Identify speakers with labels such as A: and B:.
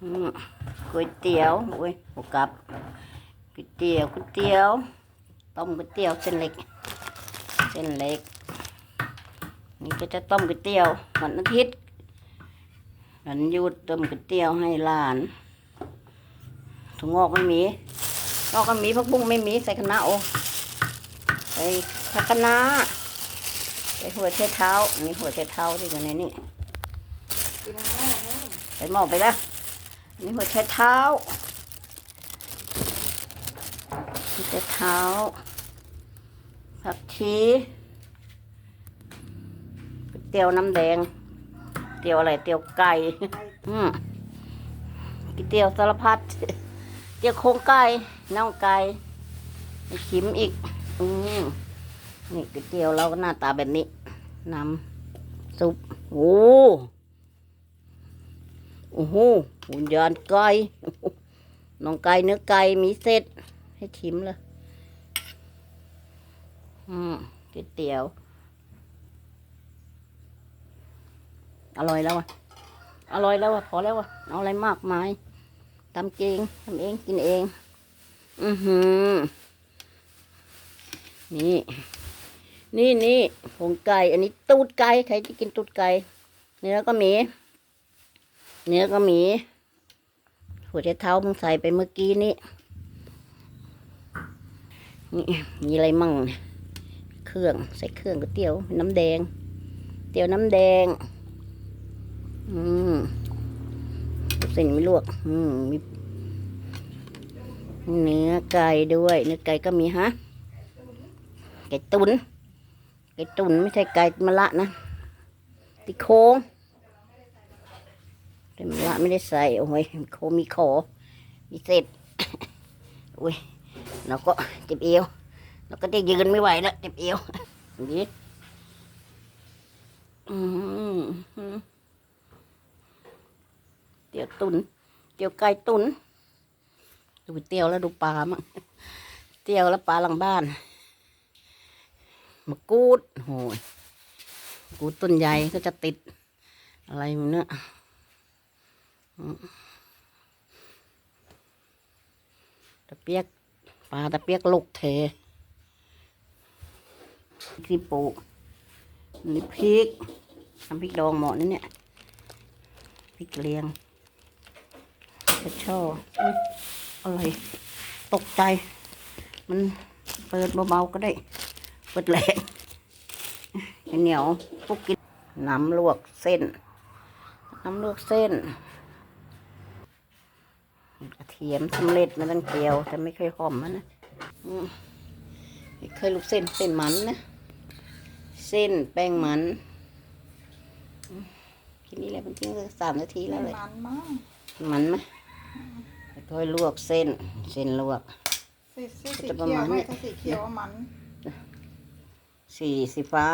A: ก๋วยเตี๋ยวอุ้ยหกับก๋วยเตี๋ยวก๋วยเตี๋ยวต้มก๋วยเตี๋ยวเส้นเล็ก เส้นเล็ก นี่ก็จะต้มก๋วยเตี๋ยววันอาทิตย์วันหยุดต้มก๋วยเตี๋ยวให้หลานถั่วงอกไม่มีงอกก็มีผักบุ้งไม่มีใส่คะน้าโอใส่ผักคะน้าใส่หัวเท้าอันนี้หัวเท้าที่อยู่ในนี่
B: กินหม้อนะ
A: ใส่หม้อไปแล้ว นนี้หัวไชเท้าหัวไชเท้า ผักชีก๋วยเตี๋ยวน้ำแดง เตี๋ยวอะไรเตี๋ยวไก่ อืมก๋วยเตี๋ยวสารพัด เตี๋ยวโครงไก่น่องไก่มีขิมอีก อืมนี่ก๋วยเตี๋ยวเราก็หน้าตาแบบนี้ น้ำซุป โอ้โอ้โห หุ่นยานไก่น้องไก่เนื้อไก่มีเสร็จ ให้ชิมเลยอืมก๋วยเตี๋ยว อร่อยแล้วอะ อร่อยแล้วอะ พอแล้วอะ เอาอะไรมากมายทำเองทำเองกินเอง อือหือ นี่ นี่นี่ผงไก่ อันนี้ตูดไก่ ใครจะกินตูดไก่ เนื้อก็มี เนื้อก็มี หัวใจเท้ามึงใส่ไปเมื่อกี้นี่นี่มีอะไรมั่งเนี่ยเครื่องใส่เครื่องก๋วยเตี๋ยว น้ำแดง เตี๋ยวน้ำแดง อืมเส้นไม่ลวก อืมมีเนื้อไก่ด้วย เนื้อไก่ก็มีฮะไก่ตุนไก่ตุนไม่ใช่ไก่มะละนะติโครง แต่มะละไม่ได้ใส่ โอ้ยโคมีขอมีเศษอุ้ยเราก็เจ็บเอวเราก็จะยืนไม่ไหวแล้วเจ็บเอวนี่อืมเตี๋ยวตุนเตี๋ยวไก่ตุนดูเตี๋ยวแล้วดูปลามั่งเตี๋ยวแล้วปลาหลังบ้านมะกรูดโอ้ยกูดต้นใหญ่ก็จะติดอะไรมันเนี่ยอืม ตะเปียกปลาตะเปียกลูกเทที่ปลูกนี่พริกทำพริกดองเหมาะนี่เนี่ยพริกเลียงกระชออุ๊ยอะไรตกใจ มันเปิดเบาๆก็ได้ เปิดแรงเหนียวพวกกินน้ำลวกเส้น น้ำลวกเส้น กระเทียมสำเร็จมันต้องเกลียว แต่ไม่เคยหอมมันนะอืมไม่เคยลูกเส้นเส้นมันนะ เส้นแป้งมันอืมทีนี้แหละมันทิ้งสักสามนาทีแล้วเลย
B: มันมาก
A: มันไหมค่อยๆลวกเส้น เส้นลวก
B: สีสีสี
A: จะประ
B: เขีย
A: มาวณ
B: ไม่
A: นี้
B: ถ้าสีเขียวอะมัน
A: สีสีฟ้า